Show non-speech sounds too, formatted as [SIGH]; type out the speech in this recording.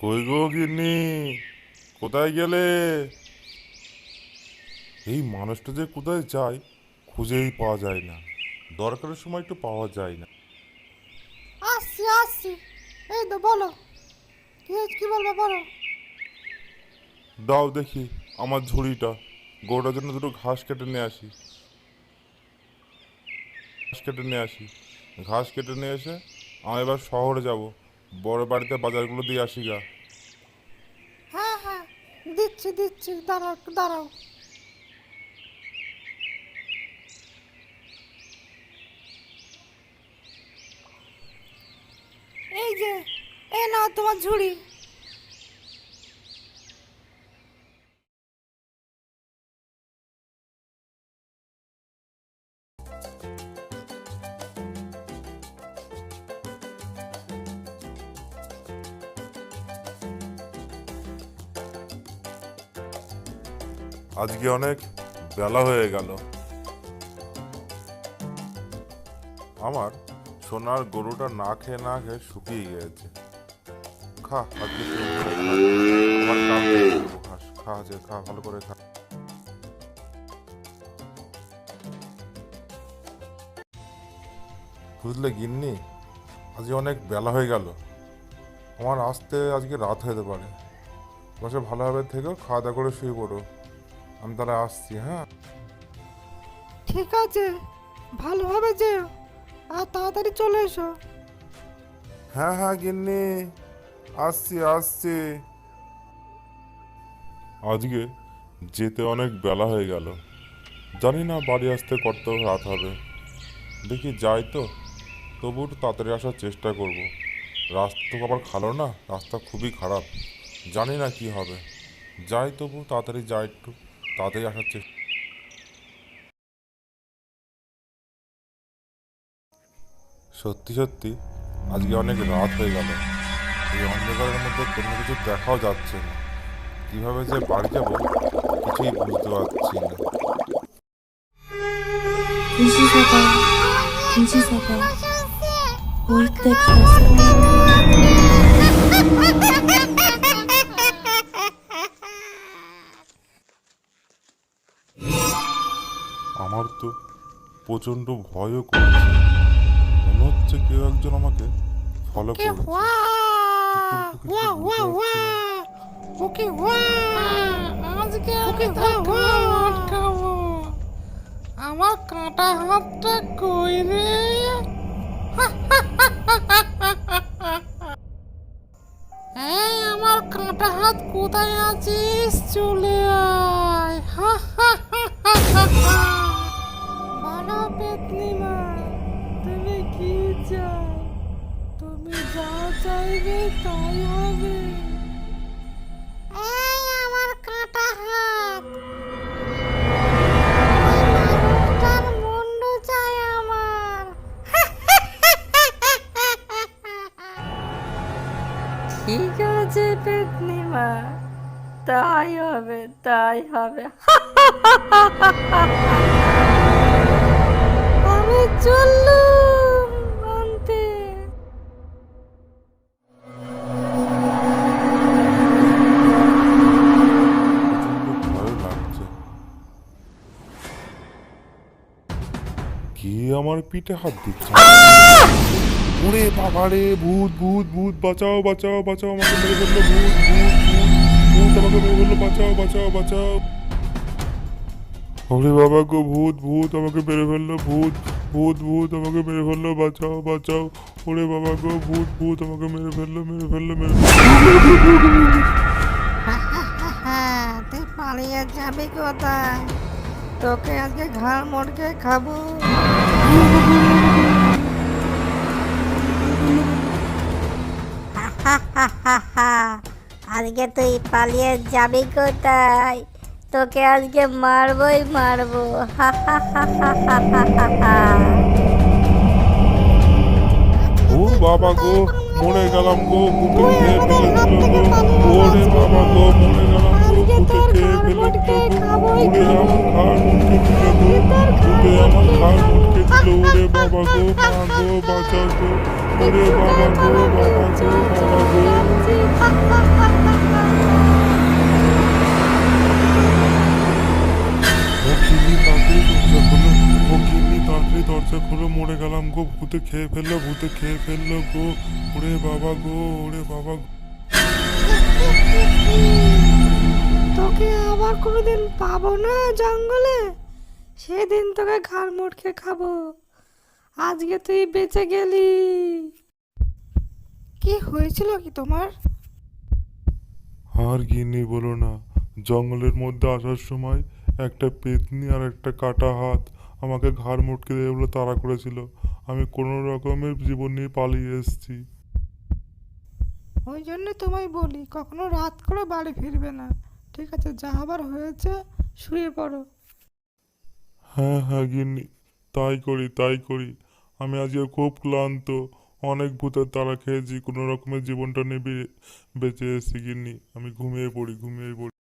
কই গো গিন্নি? কোথায় গেলে? এই মানুষটা যে কোথায় যায় খুঁজেই পাওয়া যায় না। দরকারের সময় একটু পাওয়া যায় না। আসছি আসছি। এই তো বলো কি কি বলব বলো? দাও দেখি আমার ঝুড়িটা। গোটার জন্য দুটো ঘাস কেটে নিয়ে আসি। ঘাস কেটে নিয়ে আসি। ঘাস কেটে নিয়ে এসে আমি এবার শহরে যাব। বড় বাড়িতে বাজারগুলো দিয়ে আসি গা। হ্যাঁ হ্যাঁ দিচ্ছি দিচ্ছি, দাঁড়াও দাঁড়াও। এই যে, এ না তোমার ঝুড়ি। আজকে অনেক বেলা হয়ে গেল। আমার সোনার গরুটা না খেয়ে না খেয়ে শুকিয়ে গেছে খা, আজকে খা। যে খা ভালো করে খা। বুঝলে গিন্নি, আজকে অনেক বেলা হয়ে গেল। আমার আসতে আজকে রাত হতে পারে। বসে ভালোভাবে থেকেও খাওয়া দাওয়া করে শুয়ে পড়ো। আমি তাহলে আসছি হ্যাঁ? ঠিক আছে ভালোভাবে যেও আর তাড়াতাড়ি চলে এসো। হ্যাঁ হ্যাঁ গিন্নি। আসছি আসছি। আজকে যেতে অনেক বেলা হয়ে গেল। জানি না বাড়ি আসতে কত রাত হবে। দেখি যাই তো। তবু একটু তাড়াতাড়ি আসার চেষ্টা করব। রাস্তা তো আবার খালো না রাস্তা খুবই খারাপ। জানি না কি হবে। যাই তবু তাড়াতাড়ি যাই একটু। তাড়াতাড়ি আসার চেষ্টা। সত্যি সত্যি, আজকে অনেক রাত হয়ে গেল। এই অন্ধকারের মধ্যে কোনো কিছু দেখাও যাচ্ছে না। কীভাবে যে বাড়ি যাব, কিছুই বুঝতে পারছি না। 김치 প্রচণ্ড ভয়ও করছে। মনে হচ্ছে কেউ একজন আমাকে ফলো করছে। ওকে আজকে ওকে আটকাবো। আমার কাঁটা হাতটা কই রে? এই আমার কাঁটা হাত কোথায় আছিস? চলে পেতনিমা তাই হবে তাই হবে। আমি চললুম আনতে কে আমার পিঠে হাত দিচ্ছে? ওরে বাবা রে ভূত ভূত ভূত বাঁচাও বাঁচাও বাঁচাও আমাকে মেরে ফেলল ভূত ভূত। ভূত, আমাকে ফেলল বাঁচাও বাঁচাও বাঁচাও। ওরে বাবা গো, ভূত ভূত, আমাকে মেরে ফেলল, ভূত ভূত ভূত, আমাকে মেরে ফেলল, বাঁচাও বাঁচাও। ওরে বাবা গো, ভূত ভূত, আমাকে মেরে ফেলল মেরে ফেলল, মেরে তুই পালিয়ে যাবি কোথায়? তোকে আজকে ঘাড় মোড়কে খাব। [LAUGHS] আজকে তুই পালিয়ে যাবি কোথায়? তোকে আজকে মারবই মারবো। হা হা বাবা গো মনে গেলাম গো মনে গেলাম গো। বুকে খেয়ে ফেলে ওরে আমার দিল গো দিল ওরে বাবা গো মা গো বাঁচা গো ওরে বাবা গো বাবা গো। বাবা গো ও গিন্নি তাড়াতাড়ি দরজা খোলো ও গিন্নি তাড়াতাড়ি দরজা খোলো। মরে গেলাম গো ভূতে খেয়ে ফেলল ভূতে খেয়ে ফেলল গো। ওরে বাবা গো ওরে বাবা গো। তোকে আবার কোনোদিন পাবো না জঙ্গলে? সেদিন তোকে ঘাড় মোটকে খাব। আজকে তুই বেঁচে গেলি। কি হয়েছিল কি তোমার? আর গিন্নি বলো না জঙ্গলের মধ্যে আসার সময় একটা পেতনি আর একটা কাটা হাত আমাকে ঘাড় মুটকে দেবে বলে তাড়া করেছিল। আমি কোনো রকমের জীবন নিয়ে পালিয়ে এসেছি। ওই জন্য তোমায় বলি কখনো রাত করে বাড়ি ফিরবে না। ঠিক আছে, যা আবার হয়েছে, শুয়ে পড়ো। হ্যাঁ হ্যাঁ গিন্নি, তাই করি তাই করি। আমি আজকে খুব ক্লান্ত। অনেক ভূতের তারা খেয়েছি, কোনো রকমের জীবনটা নিয়ে বেঁচে এসেছি গিন্নি। আমি ঘুমিয়ে পড়ি ঘুমিয়ে পড়ি।